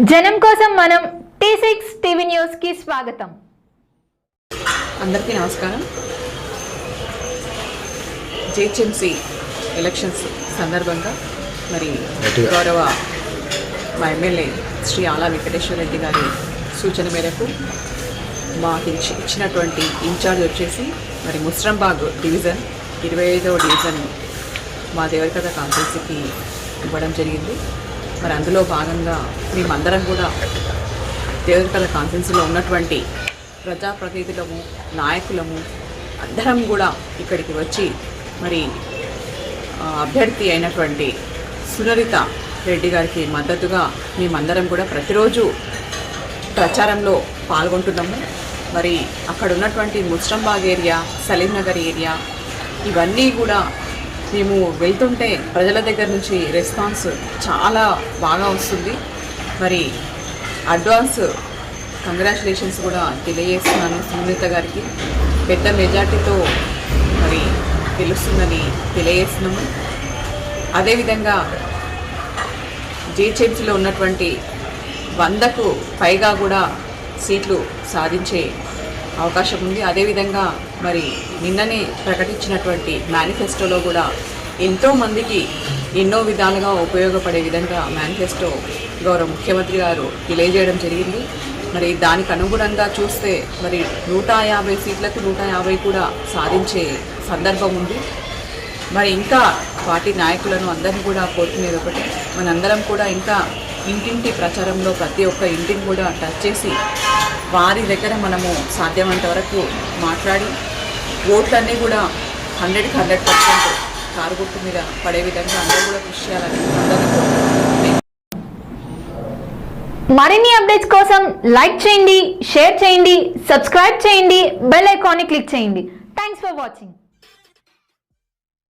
జనం కోసం మనం టీ సిక్స్ టీవీ న్యూస్కి స్వాగతం. అందరికీ నమస్కారం. జిహెచ్ఎంసి ఎలక్షన్స్ సందర్భంగా మరి గౌరవ మా ఎమ్మెల్యే శ్రీ ఆలా వెంకటేశ్వర రెడ్డి గారి సూచన మేరకు మాకు ఇచ్చి- ఇచ్చినటువంటి ఇన్ఛార్జ్ వచ్చేసి మరి ముస్రంబాగ్ డివిజన్ ఇరవై ఐదవ డివిజన్ మా దేవరికథ కాన్ఫరెన్స్కి ఇవ్వడం జరిగింది. మరి అందులో భాగంగా మేమందరం కూడా దేవరికథ కాన్ఫరెన్స్లో ఉన్నటువంటి ప్రజాప్రతినిధులము నాయకులము అందరం కూడా ఇక్కడికి వచ్చి మరి అభ్యర్థి అయినటువంటి సునరిత రెడ్డి గారికి మద్దతుగా మేమందరం కూడా ప్రతిరోజు ప్రచారంలో పాల్గొంటున్నాము. మరి అక్కడ ఉన్నటువంటి ముస్రంబాగ్ ఏరియా సలీం నగర్ ఏరియా ఇవన్నీ కూడా మేము వెళ్తుంటే ప్రజల దగ్గర నుంచి రెస్పాన్స్ చాలా బాగా వస్తుంది. మరి అడ్వాన్స్ కంగ్రాచులేషన్స్ కూడా తెలియజేస్తున్నాను సునీత గారికి. పెద్ద మెజార్టీతో మరి తెలుస్తుందని తెలియజేస్తున్నాము. అదేవిధంగా జిహెచ్ఎంసీలో ఉన్నటువంటి వందకు పైగా కూడా సీట్లు సాధించే అవకాశం ఉంది. అదేవిధంగా మరి నిన్ననే ప్రకటించినటువంటి మేనిఫెస్టోలో కూడా ఎంతో మందికి ఎన్నో విధాలుగా ఉపయోగపడే విధంగా మేనిఫెస్టో గౌరవ ముఖ్యమంత్రి గారు తెలియజేయడం జరిగింది. మరి దానికి అనుగుణంగా చూస్తే మరి నూట యాభై సీట్లకు నూట యాభై కూడా సాధించే సందర్భం ఉంది. మరి ఇంకా పార్టీ నాయకులను అందరినీ కూడా కోరుకునేది ఒకటి మనందరం కూడా ఇంకా ఇంటింటి ప్రచారంలో ప్రతి ఒక్క ఇంటిని కూడా టచ్ చేసి వారి దగ్గర మనము సాధ్యమైనంత వరకు మాట్లాడి ఓట్లన్నీ కూడా హండ్రెడ్కి హండ్రెడ్ పర్సెంట్ కారు గుర్తు మీద పడే విధంగా అందరూ కూడా కృషి చేయాలని అందరినీ మరిన్ని అప్డేట్స్ కోసం లైక్ చేయండి షేర్ చేయండి సబ్స్క్రైబ్ చేయండి బెల్ ఐకాన్ని క్లిక్ చేయండి. Thanks for watching